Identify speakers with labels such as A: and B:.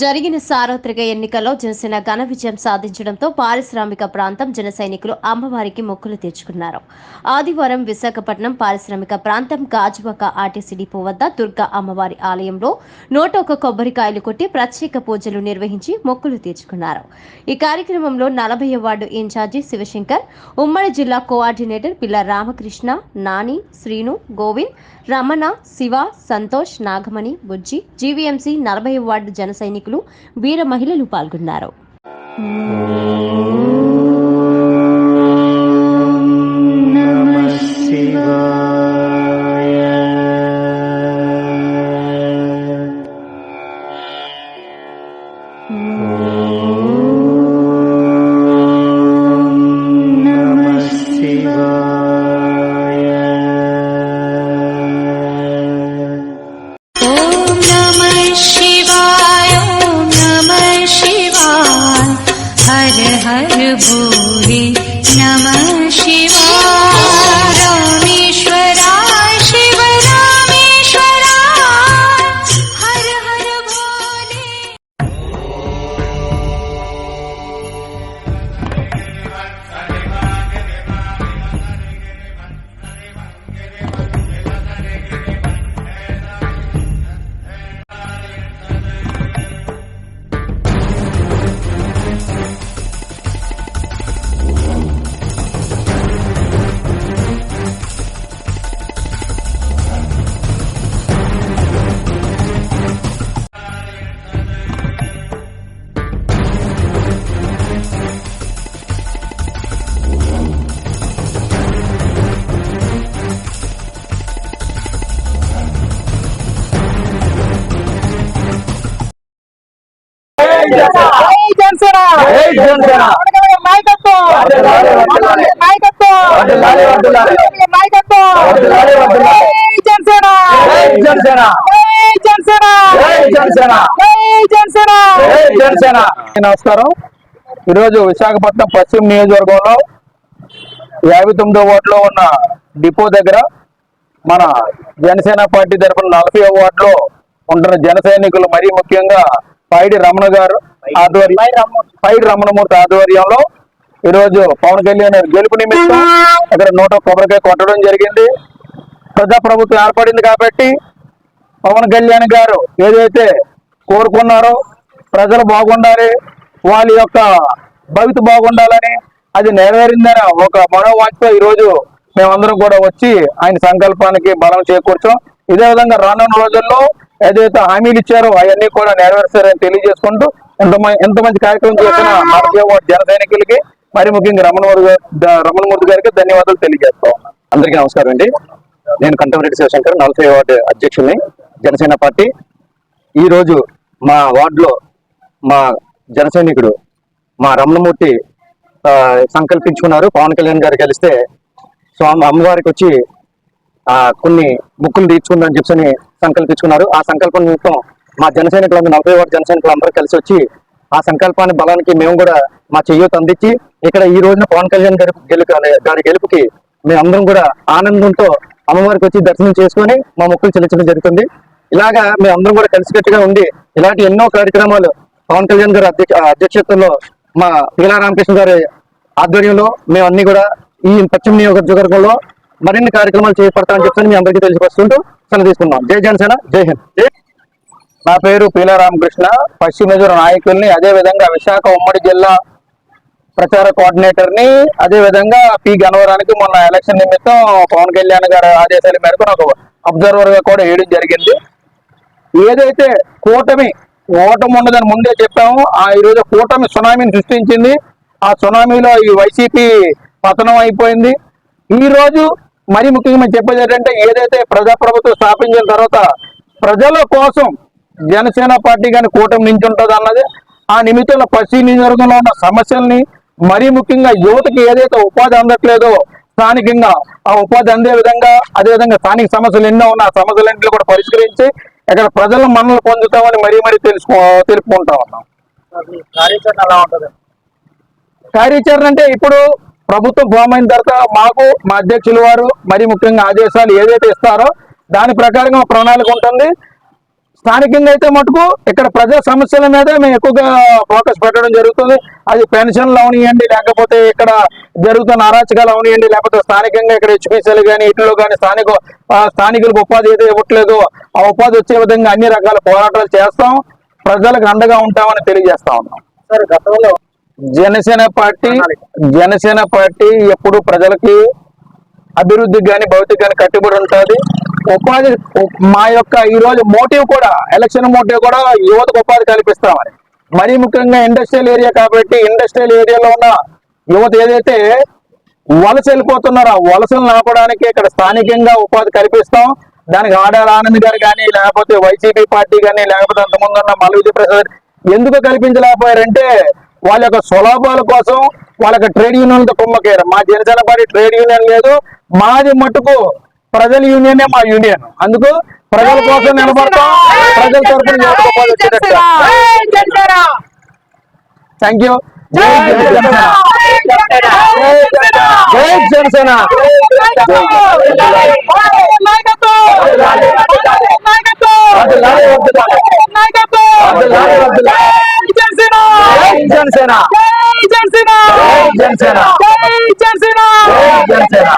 A: జరిగిన సార్వత్రిక ఎన్నికల్లో జనసేన ఘన విజయం సాధించడంతో పారిశ్రామిక ప్రాంతం జన సైనికులు అమ్మవారికి మొక్కులు తీర్చుకున్నారు. ఆదివారం విశాఖపట్నం పారిశ్రామిక ప్రాంతం గాజువాక ఆర్టీసీ డిపో వద్ద దుర్గా అమ్మవారి ఆలయంలో నూట ఒక కొబ్బరికాయలు కొట్టి ప్రత్యేక పూజలు నిర్వహించి మొక్కులు తీర్చుకున్నారు. ఈ కార్యక్రమంలో నలభై వార్డు ఇన్ఛార్జి శివశంకర్ ఉమ్మడి జిల్లా కోఆర్డినేటర్ పిల్ల రామకృష్ణ నాని శ్రీను గోవింద్ రమణ శివ సంతోష్ నాగమణి బుజ్జి జీవీఎంసీ నలభై వార్డు జన సైనికులు వీర మహిళలు పాల్గొన్నారు.
B: भोले
C: నమస్కారం. ఈరోజు విశాఖపట్నం పశ్చిమ నియోజకవర్గంలో యాభై తొమ్మిదో వార్డులో ఉన్న డిపో దగ్గర మన జనసేన పార్టీ తరఫున నలభై వార్డులో ఉంటున్న జన సైనికులు మరీ ముఖ్యంగా పైడి రమణ గారు ఆధ్వర్యం పైడి రమణమూర్తి ఆధ్వర్యంలో ఈరోజు పవన్ కళ్యాణ్ గెలుపు నిమిత్తం అక్కడ నూట కొబ్బరికాయ కొట్టడం జరిగింది. ప్రజాప్రభుత్వం ఏర్పడింది కాబట్టి పవన్ కళ్యాణ్ గారు ఏదైతే కోరుకున్నారో ప్రజలు బాగుండాలి వాళ్ళ యొక్క భవిత బాగుండాలని అది నెరవేరిందని ఒక మనోవాంఛతో ఈ రోజు మేమందరం కూడా వచ్చి ఆయన సంకల్పానికి బలం చేకూర్చాం. ఇదే విధంగా రానున్న రోజుల్లో ఏదైతే హామీలు ఇచ్చారో అవన్నీ కూడా నెరవేరుస్తారని తెలియజేసుకుంటూ ఎంత ఎంత మంచి కార్యక్రమం చేసిన భారతీయ జన సైనికులకి మరి ముఖ్యంగా రమణమూర్తి గారు రమణమూర్తి గారికి ధన్యవాదాలు తెలియజేస్తా ఉన్నాను
D: అందరికీ నమస్కారం అండి. నేను కంటమరెడ్డి శివశంకర్ నలభై వార్డు అధ్యక్షుడిని. జనసేన పార్టీ. ఈరోజు మా వార్డులో మా జన సైనికుడు మా రమణమూర్తి సంకల్పించుకున్నారు. పవన్ కళ్యాణ్ గారు కలిస్తే స్వామి అమ్మవారికి వచ్చి కొన్ని ముక్కులు తీర్చుకుందని చెప్పని సంకల్పించుకున్నారు. ఆ సంకల్పం నిమిత్తం మా జన నలభై వార్డు జన సైనికులు కలిసి వచ్చి ఆ సంకల్పాన్ని బలానికి మేము కూడా మా చెయ్యత అందించి ఇక్కడ ఈ రోజున పవన్ కళ్యాణ్ గారి గెలుపు గారి గెలుపుకి మేమందరం కూడా ఆనందంతో అమ్మవారికి వచ్చి దర్శనం చేసుకొని మా మొక్కులు చెల్లించడం జరుగుతుంది. ఇలాగా మేమందరం కూడా కలిసికట్టుగా ఉండి ఇలాంటి ఎన్నో కార్యక్రమాలు పవన్ కళ్యాణ్ గారి అధ్యక్ష అధ్యక్షతలో మా పీలా రామకృష్ణ గారి ఆధ్వర్యంలో మేము అన్ని కూడా ఈ పశ్చిమ నియోజకవర్గంలో మరిన్ని కార్యక్రమాలు చేపడతానని చెప్పని మీ అందరికీ తెలియపరుస్తుంటూ సెలవు తీసుకున్నాం జై జనసేన జై హింద్.
C: నా పేరు పీల రామకృష్ణ. పశ్చిమ నియోజకవర్గ నాయకుల్ని అదే విధంగా విశాఖ ఉమ్మడి జిల్లా ప్రచార కోఆర్డినేటర్ని అదేవిధంగా అదే విధంగా పి గన్నవరానికి మొన్న ఎలక్షన్ నిమిత్తం పవన్ కళ్యాణ్ గారి ఆదేశాల మేరకు నాకు అబ్జర్వర్గా కూడా వేయడం జరిగింది. ఏదైతే కూటమి ఓటమి ఉండదని ముందే చెప్పాము ఆ ఈ రోజు కూటమి సునామీని సృష్టించింది. ఆ సునామీలో ఈ వైసీపీ పతనం అయిపోయింది. ఈ రోజు మరి ముఖ్యంగా చెప్పేది ఏంటంటే ఏదైతే ప్రజాప్రభుత్వం స్థాపించిన తర్వాత ప్రజల కోసం జనసేన పార్టీ కానీ కూటమి నుంచి ఉంటుంది అన్నది ఆ నిమిత్తంలో పశ్చిమ నియోజకవర్గంలో ఉన్న సమస్యల్ని మరీ ముఖ్యంగా యువతకి ఏదైతే ఉపాధి అందట్లేదో స్థానికంగా ఆ ఉపాధి అందే విధంగా అదే విధంగా స్థానిక సమస్యలు ఎన్నో ఉన్న ఆ సమస్యలన్నింటినీ కూడా పరిష్కరించి ఇక్కడ ప్రజల మన్నలు పొందుతామని మరీ మరీ తెలుసుకో తెలుపుకుంటా ఉన్నాం.
E: కార్యాచరణ ఎలా ఉంటుంది?
C: కార్యాచరణ అంటే ఇప్పుడు ప్రభుత్వం ఫామ్ అయిన తర్వాత మాకు మా అధ్యక్షులు వారు మరి ముఖ్యంగా ఆదేశాలు ఏదైతే ఇస్తారో దాని ప్రకారంగా మా ప్రణాళిక ఉంటుంది. స్థానికంగా అయితే మటుకు ఇక్కడ ప్రజా సమస్యల మీద మేము ఎక్కువగా ఫోకస్ పెట్టడం జరుగుతుంది. అది పెన్షన్లు అవనియండి లేకపోతే ఇక్కడ జరుగుతున్న అరాచకాలు అవనియండి లేకపోతే స్థానికంగా ఇక్కడ హెచ్పిసీలు కానీ ఇట్లో కానీ స్థానిక స్థానికులకు ఉపాధి అయితే ఇవ్వట్లేదు. ఆ ఉపాధి వచ్చే విధంగా అన్ని రకాల పోరాటాలు చేస్తాం. ప్రజలకు అండగా ఉంటామని తెలియజేస్తా ఉన్నాం.
E: సార్ గతంలో
C: జనసేన పార్టీ జనసేన పార్టీ ఎప్పుడు ప్రజలకి అభివృద్ధికి కానీ భౌతిక కానీ కట్టుబడి ఉంటుంది. ఉపాధి మా యొక్క ఈ రోజు మోటివ్ కూడా ఎలక్షన్ మోటివ్ కూడా యువతకు ఉపాధి కల్పిస్తామని. మరీ ముఖ్యంగా ఇండస్ట్రియల్ ఏరియా కాబట్టి ఇండస్ట్రియల్ ఏరియాలో ఉన్న యువత ఏదైతే వలస వెళ్ళిపోతున్నారో వలసలు ఆపడానికి ఇక్కడ స్థానికంగా ఉపాధి కల్పిస్తాం. దానికి ఆడాల ఆనంద్ గారు కానీ లేకపోతే వైసీపీ పార్టీ కానీ లేకపోతే అంతకుముందు ఉన్న మల్విజయ ప్రసాద్ ఎందుకు కల్పించలేకపోయారంటే వాళ్ళ యొక్క స్వలాభాల కోసం వాళ్ళ యొక్క ట్రేడ్ యూనియన్లతో కుమ్మకేరు మా జనసేన పార్టీ ట్రేడ్ యూనియన్ లేదు. మాది మట్టుకు ప్రజల యూనియనే మా యూనియన్. అందుకు ప్రజల కోసం నిలబడతాం ప్రజల వచ్చేటట్టు థ్యాంక్ యూ జై జనసేన! জনসেনা জনসেনা জনসেনা জনসেনা